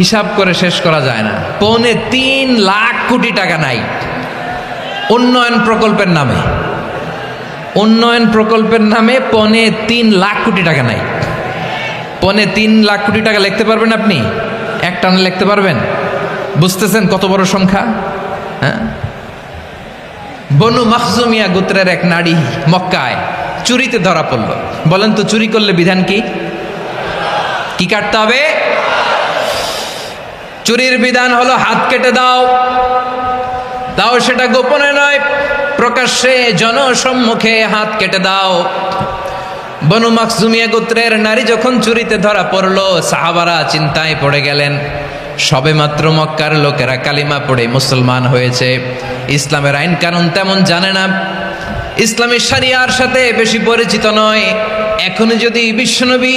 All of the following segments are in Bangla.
হিসাব করে শেষ করা যায় না। পৌনে তিন লাখ কোটি টাকা নাই। উন্নয়ন প্রকল্পের নামে। উন্নয়ন প্রকল্পের নামে পনে তিন লাখ কোটি টাকা নাই। পনে তিন লাখ কোটি টাকা লিখতে পারবেন আপনি? এক টানে লিখতে পারবেন? বুঝতেছেন কত বড় সংখ্যা? হ্যাঁ? বনু মাখজুমিয়া গোত্রের এক নারী মক্কায় চুরিতে ধরা পড়ল। বলেন তো চুরি করলে বিধান কি? কি কাটতে হবে? চুরির বিধান হলো হাত কেটে দাও। তাও সেটা গোপনে নয়, প্রকাশ্যে জনসম্মুখে হাত কেটে দাও। বনু মাকজুমিয়া গোত্রের নারী যখন চুরিতে ধরা পড়ল, সাহাবারা চিন্তায় পড়ে গেলেন, সবে মাত্র মক্কার লোকেরা কালিমা পড়ে মুসলমান হয়েছে। ইসলামের আইন কানুন তেমন জানে না। ইসলামী সারিয়ার সাথে বেশি পরিচিত নয়। এখনও যদি বিশ্বনবী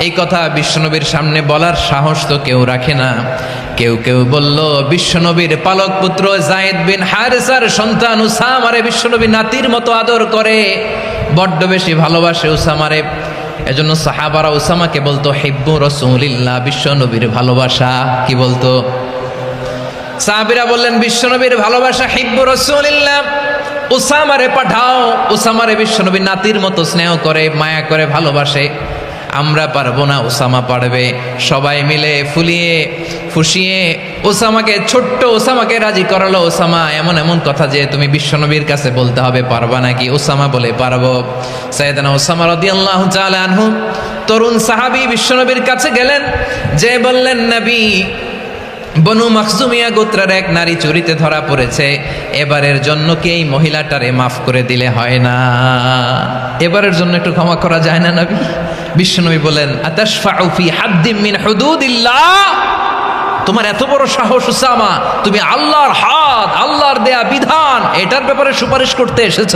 এই কথা বিশ্বনবীর সামনে বলার সাহস তো কেউ রাখে না। কেউ কেউ বলল, বিশ্বনবীর পালক পুত্র জায়েদ বিন হারেসার সন্তান উসামারে বিশ্বনবী নাতির মতো আদর করে। বড্ড বেশি ভালোবাসে উসামারে। এজন্য সাহাবারা উসামাকে বলতো, হিব্বু রসুলিল্লাহ, বিশ্বনবীর ভালোবাসা। কি বলতো? সাহাবিরা বললেন, বিশ্বনবীর ভালোবাসা হিব্বু রসুলিল্লাহ, উসামারে পাঠাও। উসামারে বিশ্বনবীর নাতির মতো স্নেহ করে, মায়া করে ভালোবাসে। আমরা পারব না, ওসামা পারবে। সবাই মিলে ফুলিয়ে, ফুসিয়ে ওসামাকে, ছোট্ট ওসামাকে রাজি করালো। ওসামা, এমন এমন কথা যে তুমি বিশ্বনবীর কাছে বলতে হবে, পারবা নাকি? ওসামা বলে, পারব। সাইদানা ওসামা রদি আল্লাহ আনহু, তরুণ সাহাবী বিশ্বনবীর কাছে গেলেন। যে বললেন, নবী, বনু মাকসুমিয়া গোত্রের এক নারী চুরিতে ধরা পড়েছে। এবারের জন্য কি এই মহিলাটারে মাফ করে দিলে হয় না? এবারের জন্য একটু ক্ষমা করা যায় না, নবী? বিশ্বনবী বলেন তোমার এত বড় সাহস, উসামা, তুমি আল্লাহর হাত, আল্লাহর দেয়া বিধান, এটার ব্যাপারে সুপারিশ করতে এসেছ।